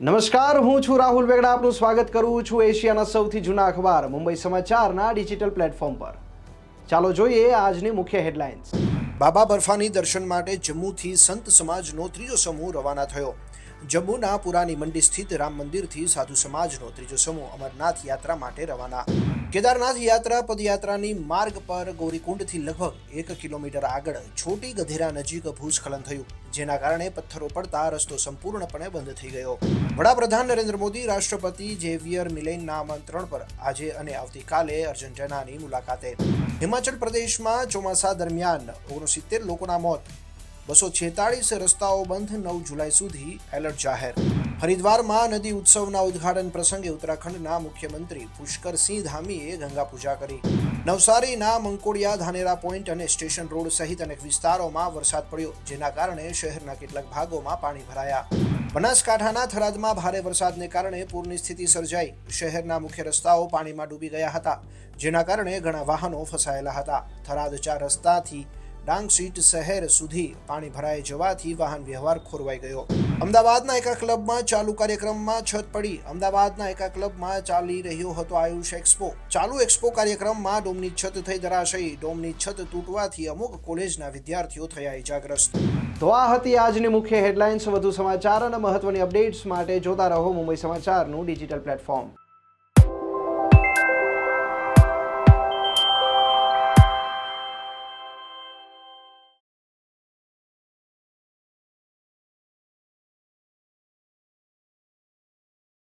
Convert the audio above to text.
નમસ્કાર, હું છું રાહુલ વેગડા. આપનું સ્વાગત કરું છું એશિયાના સૌથી જૂના અખબાર, મુંબઈ સમાચારના ડિજિટલ પ્લેટફોર્મ પર. ચાલો જોઈએ આજની મુખ્ય હેડલાઇન્સ. બાબા બર્ફાની દર્શન માટે જમ્મુથી સંત સમાજનો ત્રીજો સમૂહ રવાના થયો. જમ્મુના પુરાની મંડી સ્થિત રામ મંદિરથી સાધુ સમાજનો ત્રીજો સમૂહ અમરનાથ યાત્રા માટે રવાના. કેદારનાથ યાત્રા પદયાત્રાની માર્ગ પર ગૌરીકુંડથી લગભગ એક કિલોમીટર આગળ છોટી ગધેરા નજીક ભૂસ્ખલન થયું, જેના કારણે પથ્થરો પડતા રસ્તો સંપૂર્ણપણે બંધ થઈ ગયો. વડાપ્રધાન નરેન્દ્ર મોદી, રાષ્ટ્રપતિ ઝેવિયર મિલેનના આમંત્રણ પર આજે અને આવતીકાલે અર્જેન્ટિનાની મુલાકાતે. હિમાચલ પ્રદેશમાં ચોમાસા દરમિયાન ઓગણસિત્તેર લોકોના મોત બસો છેતાળીસ રસ્તાઓ બંધ નવ જુલાઈ સુધી એલર્ટ જાહેર. હરિદ્વારમાં નદી ઉત્સવના ઉદ્ઘાટન પ્રસંગે ઉત્તરાખંડના મુખ્યમંત્રી પુષ્કરસિંહ ધામીએ ગંગા પૂજા કરી. નવસારીના મંકોડિયા ધાનેરા પોઈન્ટ અને સ્ટેશન રોડ સહિત અનેક વિસ્તારોમાં વરસાદ પડ્યો, જેના કારણે શહેરના કેટલાક ભાગોમાં પાણી ભરાયા. બનાસકાંઠાના થરાદમાં ભારે વરસાદને કારણે પૂરની સ્થિતિ સર્જાઈ. શહેરના મુખ્ય રસ્તાઓ પાણીમાં ડૂબી ગયા હતા, જેના કારણે ઘણા વાહનો ફસાયેલા હતા. થરાદ ચાર રસ્તાથી ડાંગ સીટ શહેર સુધી પાણી ભરાઈ જવાથી વાહન વ્યવહાર ખોરવાઈ ગયો. અમદાવાદના એકા ક્લબમાં ચાલુ કાર્યક્રમમાં છત પડી. અમદાવાદના એકા ક્લબમાં ચાલી રહ્યો હતો આયુષ એક્સપો. ચાલુ એક્સપો કાર્યક્રમમાં ડોમની છત થઈ ધરાશયી. ડોમની છત તૂટવાથી અમુક કોલેજના વિદ્યાર્થીઓ થયા ઇજાગ્રસ્ત તો આ હતી આજની મુખ્ય હેડલાઇન્સ. વધુ સમાચાર અને મહત્વની અપડેટ્સ માટે જોતા રહો મુંબઈ સમાચારનું ડિજિટલ પ્લેટફોર્મ.